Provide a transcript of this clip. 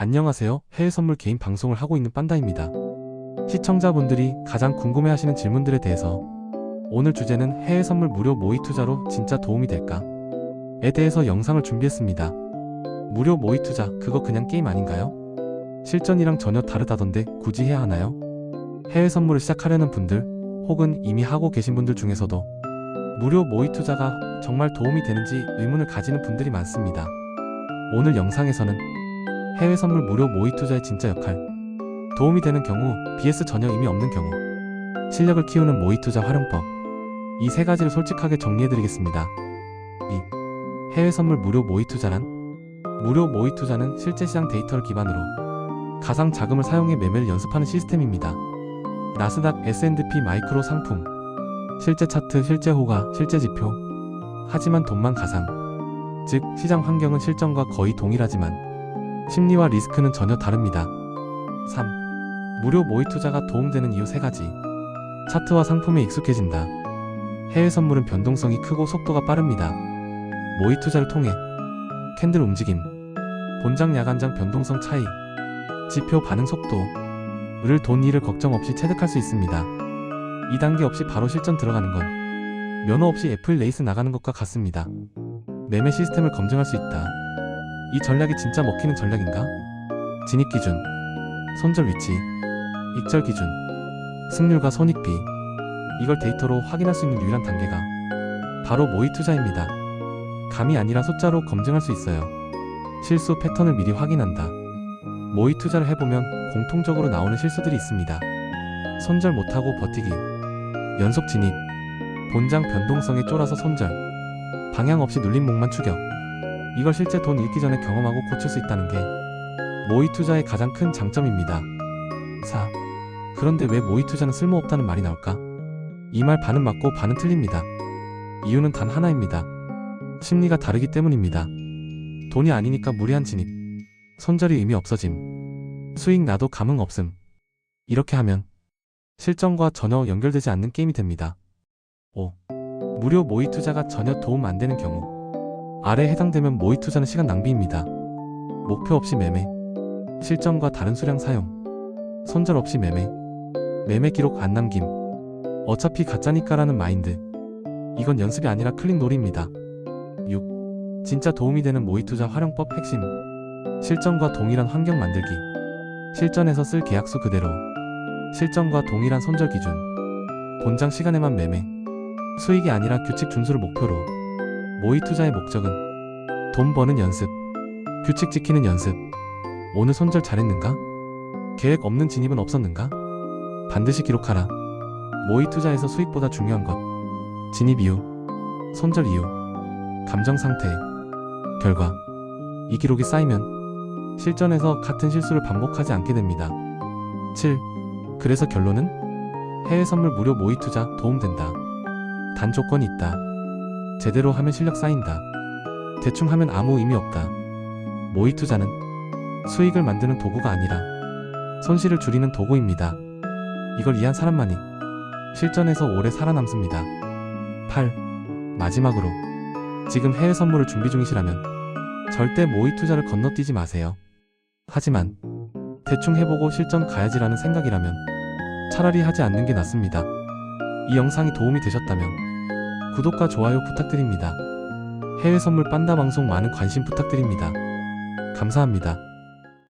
안녕하세요. 해외 선물 개인 방송을 하고 있는 빤다입니다. 시청자분들이 가장 궁금해하시는 질문들에 대해서 오늘 주제는 해외 선물 무료 모의 투자로 진짜 도움이 될까? 에 대해서 영상을 준비했습니다. 무료 모의 투자 그거 그냥 게임 아닌가요? 실전이랑 전혀 다르다던데 굳이 해야 하나요? 해외 선물을 시작하려는 분들 혹은 이미 하고 계신 분들 중에서도 무료 모의 투자가 정말 도움이 되는지 의문을 가지는 분들이 많습니다. 오늘 영상에서는 해외 선물 무료 모의 투자의 진짜 역할, 도움이 되는 경우, BS 전혀 의미 없는 경우, 실력을 키우는 모의 투자 활용법, 이 세 가지를 솔직하게 정리해드리겠습니다. 2. 해외 선물 무료 모의 투자란? 무료 모의 투자는 실제 시장 데이터를 기반으로 가상 자금을 사용해 매매를 연습하는 시스템입니다. 나스닥 S&P 마이크로 상품, 실제 차트, 실제 호가, 실제 지표. 하지만 돈만 가상. 즉, 시장 환경은 실전과 거의 동일하지만 심리와 리스크는 전혀 다릅니다. 3. 무료 모의 투자가 도움되는 이유 3가지. 차트와 상품에 익숙해진다. 해외 선물은 변동성이 크고 속도가 빠릅니다. 모의 투자를 통해 캔들 움직임, 본장 야간장 변동성 차이, 지표 반응 속도를 돈 일을 걱정 없이 체득할 수 있습니다. 2단계 없이 바로 실전 들어가는 건 면허 없이 애플 레이스 나가는 것과 같습니다. 매매 시스템을 검증할 수 있다. 이 전략이 진짜 먹히는 전략인가? 진입 기준, 손절 위치, 익절 기준, 승률과 손익비. 이걸 데이터로 확인할 수 있는 유일한 단계가 바로 모의 투자입니다. 감이 아니라 숫자로 검증할 수 있어요. 실수 패턴을 미리 확인한다. 모의 투자를 해보면 공통적으로 나오는 실수들이 있습니다. 손절 못하고 버티기, 연속 진입, 본장 변동성에 쫄아서 손절, 방향 없이 눌린 목만 추격. 이걸 실제 돈 잃기 전에 경험하고 고칠 수 있다는 게 모의 투자의 가장 큰 장점입니다. 4. 그런데 왜 모의 투자는 쓸모없다는 말이 나올까? 이 말 반은 맞고 반은 틀립니다. 이유는 단 하나입니다. 심리가 다르기 때문입니다. 돈이 아니니까 무리한 진입, 손절이 의미 없어짐, 수익 나도 감흥 없음. 이렇게 하면 실전과 전혀 연결되지 않는 게임이 됩니다. 5. 무료 모의 투자가 전혀 도움 안 되는 경우. 아래에 해당되면 모의 투자는 시간 낭비입니다. 목표 없이 매매, 실전과 다른 수량 사용, 손절 없이 매매, 매매 기록 안 남김. 어차피 가짜니까라는 마인드. 이건 연습이 아니라 클릭 놀이입니다. 6. 진짜 도움이 되는 모의 투자 활용법 핵심. 실전과 동일한 환경 만들기. 실전에서 쓸 계약수 그대로. 실전과 동일한 손절 기준. 본장 시간에만 매매. 수익이 아니라 규칙 준수를 목표로. 모의 투자의 목적은 돈 버는 연습. 규칙 지키는 연습. 오늘 손절 잘했는가? 계획 없는 진입은 없었는가? 반드시 기록하라. 모의 투자에서 수익보다 중요한 것. 진입 이유, 손절 이유, 감정 상태, 결과. 이 기록이 쌓이면 실전에서 같은 실수를 반복하지 않게 됩니다. 7. 그래서 결론은 해외 선물 무료 모의 투자 도움된다. 단 조건이 있다. 제대로 하면 실력 쌓인다. 대충 하면 아무 의미 없다. 모의 투자는 수익을 만드는 도구가 아니라 손실을 줄이는 도구입니다. 이걸 이해한 사람만이 실전에서 오래 살아남습니다. 8. 마지막으로 지금 해외 선물을 준비 중이시라면 절대 모의 투자를 건너뛰지 마세요. 하지만 대충 해보고 실전 가야지라는 생각이라면 차라리 하지 않는 게 낫습니다. 이 영상이 도움이 되셨다면 구독과 좋아요 부탁드립니다. 해외 선물 빤다 방송 많은 관심 부탁드립니다. 감사합니다.